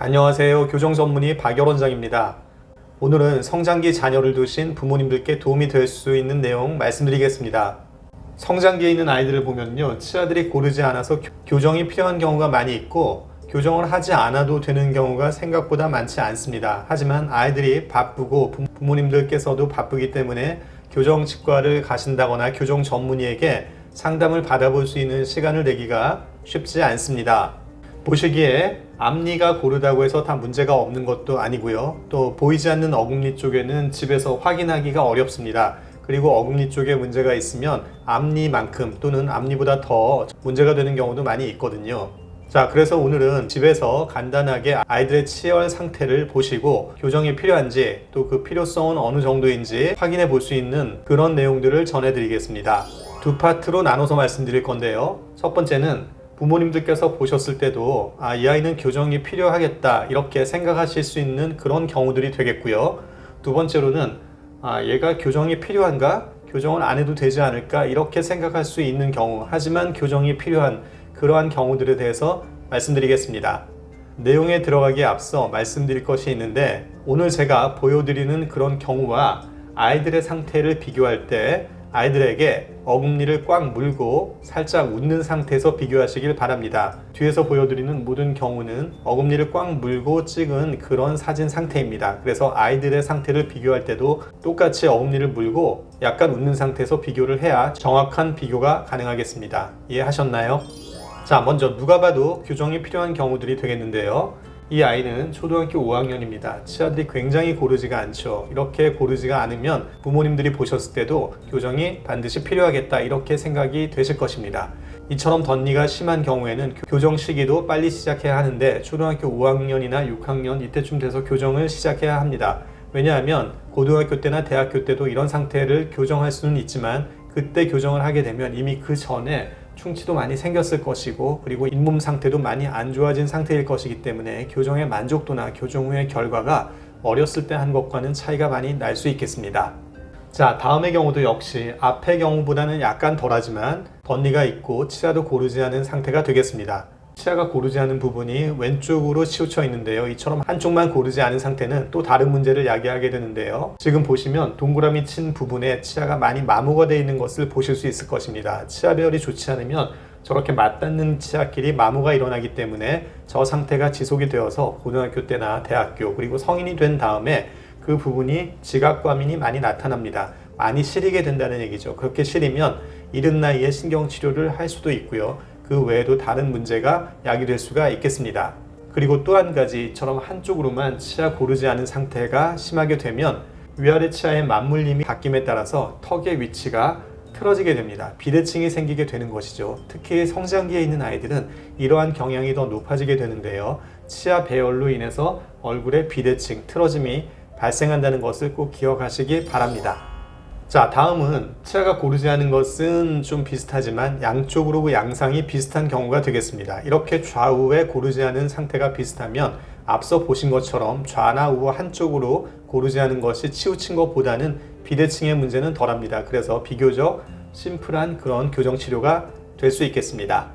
안녕하세요. 교정 전문의 박열 원장입니다. 오늘은 성장기 자녀를 두신 부모님들께 도움이 될 수 있는 내용 말씀드리겠습니다. 성장기에 있는 아이들을 보면요. 치아들이 고르지 않아서 교- 교정이 필요한 경우가 많이 있고 교정을 하지 않아도 되는 경우가 생각보다 많지 않습니다. 하지만 아이들이 바쁘고 부- 부모님들께서도 바쁘기 때문에 교정 치과를 가신다거나 교정 전문의에게 상담을 받아볼 수 있는 시간을 내기가 쉽지 않습니다. 보시기에 앞니가 고르다고 해서 다 문제가 없는 것도 아니고요. 또 보이지 않는 어금니 쪽에는 집에서 확인하기가 어렵습니다. 그리고 어금니 쪽에 문제가 있으면 앞니만큼 또는 앞니보다 더 문제가 되는 경우도 많이 있거든요. 자, 그래서 오늘은 집에서 간단하게 아이들의 치열 상태를 보시고 교정이 필요한지 또 그 필요성은 어느 정도인지 확인해 볼 수 있는 그런 내용들을 전해드리겠습니다. 두 파트로 나눠서 말씀드릴 건데요. 첫 번째는 부모님들께서 보셨을 때도 아, 이 아이는 교정이 필요하겠다 이렇게 생각하실 수 있는 그런 경우들이 되겠고요. 두 번째로는 아, 얘가 교정이 필요한가? 교정을 안 해도 되지 않을까? 이렇게 생각할 수 있는 경우, 하지만 교정이 필요한 그러한 경우들에 대해서 말씀드리겠습니다. 내용에 들어가기에 앞서 말씀드릴 것이 있는데 오늘 제가 보여드리는 그런 경우와 아이들의 상태를 비교할 때 아이들에게 어금니를 꽉 물고 살짝 웃는 상태에서 비교하시길 바랍니다. 뒤에서 보여드리는 모든 경우는 어금니를 꽉 물고 찍은 그런 사진 상태입니다. 그래서 아이들의 상태를 비교할 때도 똑같이 어금니를 물고 약간 웃는 상태에서 비교를 해야 정확한 비교가 가능하겠습니다. 이해하셨나요? 자, 먼저 누가 봐도 교정이 필요한 경우들이 되겠는데요. 이 아이는 초등학교 5학년입니다. 치아들이 굉장히 고르지가 않죠. 이렇게 고르지가 않으면 부모님들이 보셨을 때도 교정이 반드시 필요하겠다 이렇게 생각이 되실 것입니다. 이처럼 덧니가 심한 경우에는 교- 교정 시기도 빨리 시작해야 하는데 초등학교 5학년이나 6학년 이때쯤 돼서 교정을 시작해야 합니다. 왜냐하면 고등학교 때나 대학교 때도 이런 상태를 교정할 수는 있지만 그때 교정을 하게 되면 이미 그 전에 충치도 많이 생겼을 것이고 그리고 잇몸 상태도 많이 안 좋아진 상태일 것이기 때문에 교정의 만족도나 교정 후의 결과가 어렸을 때 한 것과는 차이가 많이 날 수 있겠습니다. 자, 다음의 경우도 역시 앞의 경우보다는 약간 덜하지만 덧니가 있고 치아도 고르지 않은 상태가 되겠습니다. 치아가 고르지 않은 부분이 왼쪽으로 치우쳐 있는데요. 이처럼 한쪽만 고르지 않은 상태는 또 다른 문제를 야기하게 되는데요. 지금 보시면 동그라미 친 부분에 치아가 많이 마모가 되어 있는 것을 보실 수 있을 것입니다. 치아 배열이 좋지 않으면 저렇게 맞닿는 치아끼리 마모가 일어나기 때문에 저 상태가 지속이 되어서 고등학교 때나 대학교 그리고 성인이 된 다음에 그 부분이 지각과민이 많이 나타납니다. 많이 시리게 된다는 얘기죠. 그렇게 시리면 이른 나이에 신경치료를 할 수도 있고요. 그 외에도 다른 문제가 야기될 수가 있겠습니다. 그리고 또 한 가지 이처럼 한쪽으로만 치아 고르지 않은 상태가 심하게 되면 위아래 치아의 맞물림이 바뀜에 따라서 턱의 위치가 틀어지게 됩니다. 비대칭이 생기게 되는 것이죠. 특히 성장기에 있는 아이들은 이러한 경향이 더 높아지게 되는데요. 치아 배열로 인해서 얼굴에 비대칭, 틀어짐이 발생한다는 것을 꼭 기억하시기 바랍니다. 자, 다음은 치아가 고르지 않은 것은 좀 비슷하지만 양쪽으로 그 양상이 비슷한 경우가 되겠습니다. 이렇게 좌우에 고르지 않은 상태가 비슷하면 앞서 보신 것처럼 좌나 우호 한쪽으로 고르지 않은 것이 치우친 것보다는 비대칭의 문제는 덜합니다. 그래서 비교적 심플한 그런 교정 치료가 될 수 있겠습니다.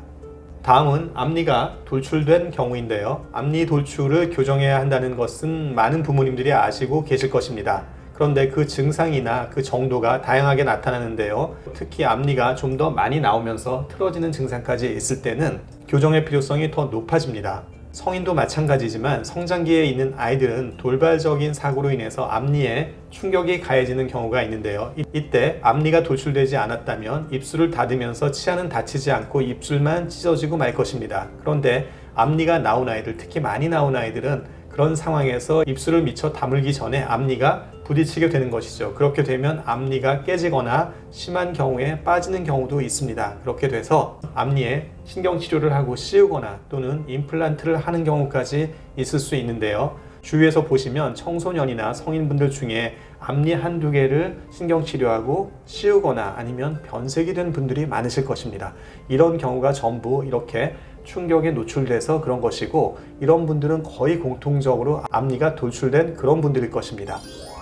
다음은 앞니가 돌출된 경우인데요. 앞니 돌출을 교정해야 한다는 것은 많은 부모님들이 아시고 계실 것입니다. 그런데 그 증상이나 그 정도가 다양하게 나타나는데요. 특히 앞니가 좀 더 많이 나오면서 틀어지는 증상까지 있을 때는 교정의 필요성이 더 높아집니다. 성인도 마찬가지지만 성장기에 있는 아이들은 돌발적인 사고로 인해서 앞니에 충격이 가해지는 경우가 있는데요. 이- 이때 앞니가 돌출되지 않았다면 입술을 닫으면서 치아는 다치지 않고 입술만 찢어지고 말 것입니다. 그런데 앞니가 나온 아이들, 특히 많이 나온 아이들은 그런 상황에서 입술을 미처 다물기 전에 앞니가 부딪히게 되는 것이죠. 그렇게 되면 앞니가 깨지거나 심한 경우에 빠지는 경우도 있습니다. 그렇게 돼서 앞니에 신경 치료를 하고 씌우거나 또는 임플란트를 하는 경우까지 있을 수 있는데요. 주위에서 보시면 청소년이나 성인분들 중에 앞니 한두 개를 신경 치료하고 씌우거나 아니면 변색이 된 분들이 많으실 것입니다. 이런 경우가 전부 이렇게 충격에 노출돼서 그런 것이고 이런 분들은 거의 공통적으로 앞니가 돌출된 그런 분들일 것입니다.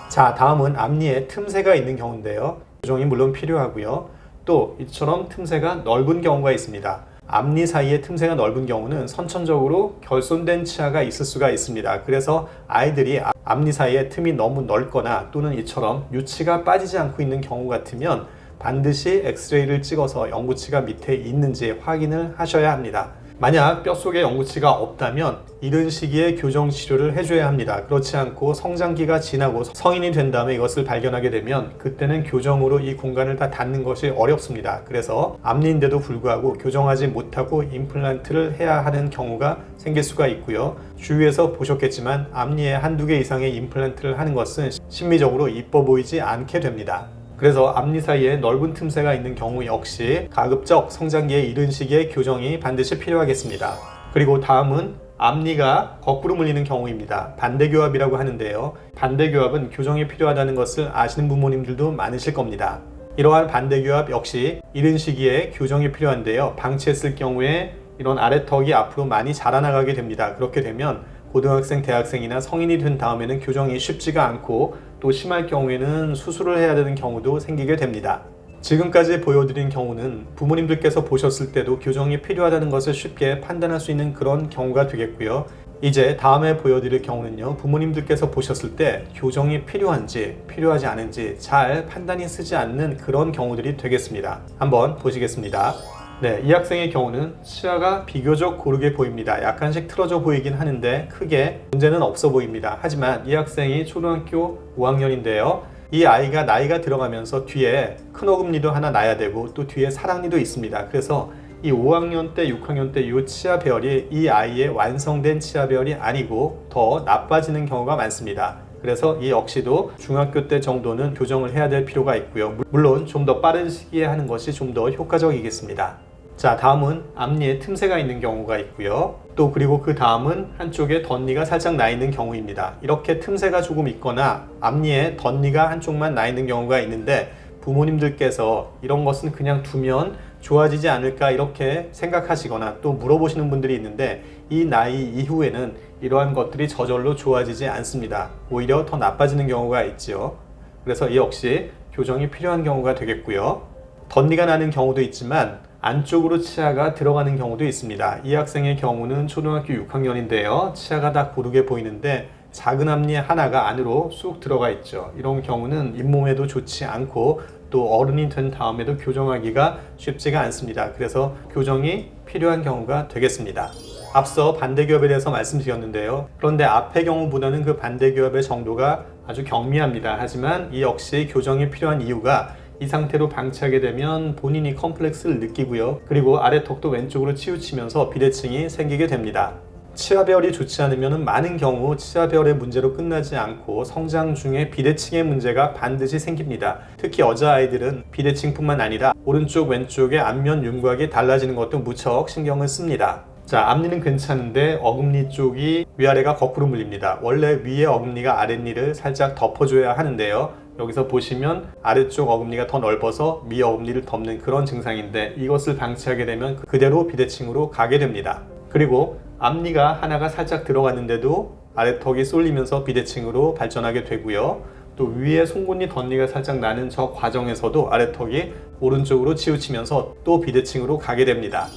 자, 다음은 앞니에 틈새가 있는 경우인데요. 교정이 물론 필요하고요. 또 이처럼 틈새가 넓은 경우가 있습니다. 앞니 사이에 틈새가 넓은 경우는 선천적으로 결손된 치아가 있을 수가 있습니다. 그래서 아이들이 앞- 앞니 사이에 틈이 너무 넓거나 또는 이처럼 유치가 빠지지 않고 있는 경우 같으면 반드시 엑스레이를 찍어서 영구치가 밑에 있는지 확인을 하셔야 합니다. 만약 뼛속에 영구치가 없다면 이른 시기에 교정 치료를 해줘야 합니다. 그렇지 않고 성장기가 지나고 성인이 된 다음에 이것을 발견하게 되면 그때는 교정으로 이 공간을 다 닫는 것이 어렵습니다. 그래서 앞니인데도 불구하고 교정하지 못하고 임플란트를 해야 하는 경우가 생길 수가 있고요. 주위에서 보셨겠지만 앞니에 한두 개 이상의 임플란트를 하는 것은 심미적으로 이뻐 보이지 않게 됩니다. 그래서 앞니 사이에 넓은 틈새가 있는 경우 역시 가급적 성장기의 이른 시기에 교정이 반드시 필요하겠습니다. 그리고 다음은 앞니가 거꾸로 물리는 경우입니다. 반대교합이라고 하는데요. 반대교합은 교정이 필요하다는 것을 아시는 부모님들도 많으실 겁니다. 이러한 반대교합 역시 이른 시기에 교정이 필요한데요. 방치했을 경우에 이런 아래턱이 앞으로 많이 자라나가게 됩니다. 그렇게 되면 고등학생, 대학생이나 성인이 된 다음에는 교정이 쉽지가 않고 또 심할 경우에는 수술을 해야 되는 경우도 생기게 됩니다. 지금까지 보여드린 경우는 부모님들께서 보셨을 때도 교정이 필요하다는 것을 쉽게 판단할 수 있는 그런 경우가 되겠고요. 이제 다음에 보여드릴 경우는요, 부모님들께서 보셨을 때 교정이 필요한지 필요하지 않은지 잘 판단이 쓰지 않는 그런 경우들이 되겠습니다. 한번 보시겠습니다. 네, 이 학생의 경우는 치아가 비교적 고르게 보입니다. 약간씩 틀어져 보이긴 하는데 크게 문제는 없어 보입니다. 하지만 이 학생이 초등학교 5학년인데요. 이 아이가 나이가 들어가면서 뒤에 큰 어금니도 하나 나야 되고 또 뒤에 사랑니도 있습니다. 그래서 이 5학년 때, 6학년 때 이 치아 배열이 이 아이의 완성된 치아 배열이 아니고 더 나빠지는 경우가 많습니다. 그래서 이 역시도 중학교 때 정도는 교정을 해야 될 필요가 있고요. 물론 좀 더 빠른 시기에 하는 것이 좀 더 효과적이겠습니다. 자, 다음은 앞니에 틈새가 있는 경우가 있고요. 또 그리고 그 다음은 한쪽에 덧니가 살짝 나 있는 경우입니다. 이렇게 틈새가 조금 있거나 앞니에 덧니가 한쪽만 나 있는 경우가 있는데 부모님들께서 이런 것은 그냥 두면 좋아지지 않을까 이렇게 생각하시거나 또 물어보시는 분들이 있는데 이 나이 이후에는 이러한 것들이 저절로 좋아지지 않습니다. 오히려 더 나빠지는 경우가 있죠. 그래서 이 역시 교정이 필요한 경우가 되겠고요. 덧니가 나는 경우도 있지만 안쪽으로 치아가 들어가는 경우도 있습니다. 이 학생의 경우는 초등학교 6학년인데요. 치아가 다 고르게 보이는데 작은 앞니 하나가 안으로 쑥 들어가 있죠. 이런 경우는 잇몸에도 좋지 않고 또 어른이 된 다음에도 교정하기가 쉽지가 않습니다. 그래서 교정이 필요한 경우가 되겠습니다. 앞서 반대교합에 대해서 말씀드렸는데요. 그런데 앞의 경우보다는 그 반대교합의 정도가 아주 경미합니다. 하지만 이 역시 교정이 필요한 이유가 이 상태로 방치하게 되면 본인이 컴플렉스를 느끼고요. 그리고 아래 턱도 왼쪽으로 치우치면서 비대칭이 생기게 됩니다. 치아 배열이 좋지 않으면 많은 경우 치아 배열의 문제로 끝나지 않고 성장 중에 비대칭의 문제가 반드시 생깁니다. 특히 여자아이들은 비대칭뿐만 아니라 오른쪽 왼쪽의 앞면 윤곽이 달라지는 것도 무척 신경을 씁니다. 자, 앞니는 괜찮은데 어금니 쪽이 위아래가 거꾸로 물립니다. 원래 위에 어금니가 아랫니를 살짝 덮어줘야 하는데요. 여기서 보시면 아래쪽 어금니가 더 넓어서 위 어금니를 덮는 그런 증상인데 이것을 방치하게 되면 그대로 비대칭으로 가게 됩니다. 그리고 앞니가 하나가 살짝 들어갔는데도 아래턱이 쏠리면서 비대칭으로 발전하게 되고요. 또 위에 송곳니 덧니가 살짝 나는 저 과정에서도 아래턱이 오른쪽으로 치우치면서 또 비대칭으로 가게 됩니다.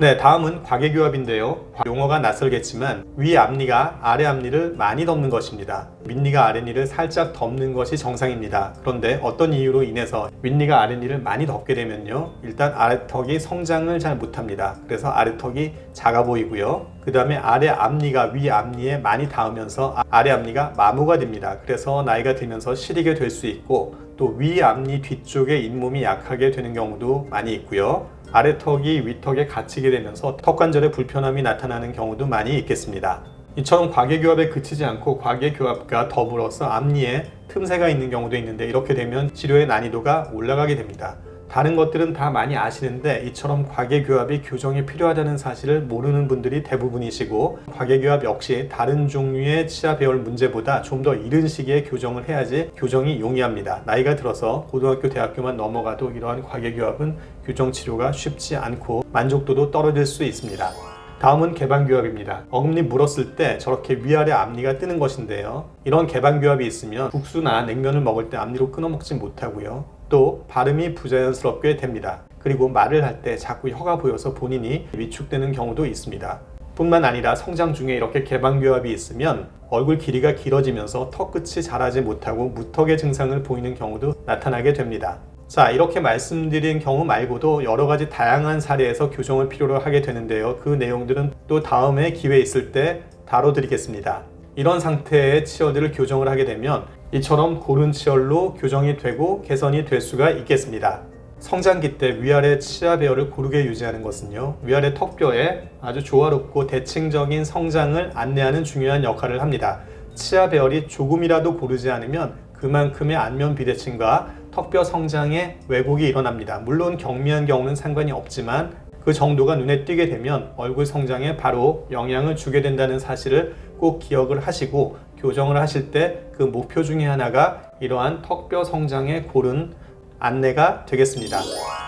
네, 다음은 과계교합인데요. 용어가 낯설겠지만 위 앞니가 아래 앞니를 많이 덮는 것입니다. 윗니가 아랫니를 살짝 덮는 것이 정상입니다. 그런데 어떤 이유로 인해서 윗니가 아랫니를 많이 덮게 되면요. 일단 아래턱이 성장을 잘 못합니다. 그래서 아래턱이 작아 보이고요. 그 다음에 아래 앞니가 위 앞니에 많이 닿으면서 아- 아래 앞니가 마모가 됩니다. 그래서 나이가 들면서 시리게 될 수 있고 또 위 앞니 뒤쪽에 잇몸이 약하게 되는 경우도 많이 있고요. 아래턱이 위턱에 갇히게 되면서 턱관절에 불편함이 나타나는 경우도 많이 있겠습니다. 이처럼 과계교합에 그치지 않고 과계교합과 더불어서 앞니에 틈새가 있는 경우도 있는데 이렇게 되면 치료의 난이도가 올라가게 됩니다. 다른 것들은 다 많이 아시는데 이처럼 과계교합이 교정이 필요하다는 사실을 모르는 분들이 대부분이시고 과계교합 역시 다른 종류의 치아 배열 문제보다 좀 더 이른 시기에 교정을 해야지 교정이 용이합니다. 나이가 들어서 고등학교, 대학교만 넘어가도 이러한 과계교합은 교정 치료가 쉽지 않고 만족도도 떨어질 수 있습니다. 다음은 개방교합입니다. 어금니 물었을 때 저렇게 위아래 앞니가 뜨는 것인데요. 이런 개방교합이 있으면 국수나 냉면을 먹을 때 앞니로 끊어 먹지 못하고요. 또 발음이 부자연스럽게 됩니다. 그리고 말을 할 때 자꾸 혀가 보여서 본인이 위축되는 경우도 있습니다. 뿐만 아니라 성장 중에 이렇게 개방교합이 있으면 얼굴 길이가 길어지면서 턱 끝이 자라지 못하고 무턱의 증상을 보이는 경우도 나타나게 됩니다. 자, 이렇게 말씀드린 경우 말고도 여러 가지 다양한 사례에서 교정을 필요로 하게 되는데요. 그 내용들은 또 다음에 기회 있을 때 다뤄드리겠습니다. 이런 상태의 치열들을 교정을 하게 되면 이처럼 고른 치열로 교정이 되고 개선이 될 수가 있겠습니다. 성장기 때 위아래 치아 배열을 고르게 유지하는 것은요 위아래 턱뼈에 아주 조화롭고 대칭적인 성장을 안내하는 중요한 역할을 합니다. 치아 배열이 조금이라도 고르지 않으면 그만큼의 안면 비대칭과 턱뼈 성장에 왜곡이 일어납니다. 물론 경미한 경우는 상관이 없지만 그 정도가 눈에 띄게 되면 얼굴 성장에 바로 영향을 주게 된다는 사실을 꼭 기억을 하시고 교정을 하실 때 그 목표 중에 하나가 이러한 턱뼈 성장에 고른 안내가 되겠습니다.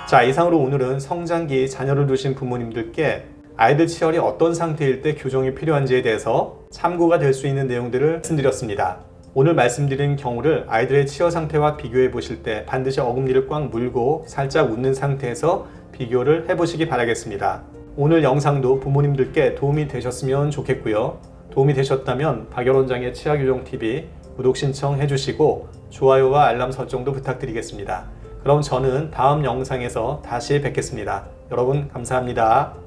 자, 이상으로 오늘은 성장기 자녀를 두신 부모님들께 아이들 치열이 어떤 상태일 때 교정이 필요한지에 대해서 참고가 될 수 있는 내용들을 말씀드렸습니다. 오늘 말씀드린 경우를 아이들의 치열 상태와 비교해 보실 때 반드시 어금니를 꽉 물고 살짝 웃는 상태에서 비교를 해 보시기 바라겠습니다. 오늘 영상도 부모님들께 도움이 되셨으면 좋겠고요. 도움이 되셨다면 박여론장의 치아 교정 TV 구독 신청해 주시고 좋아요와 알람 설정도 부탁드리겠습니다. 그럼 저는 다음 영상에서 다시 뵙겠습니다. 여러분 감사합니다.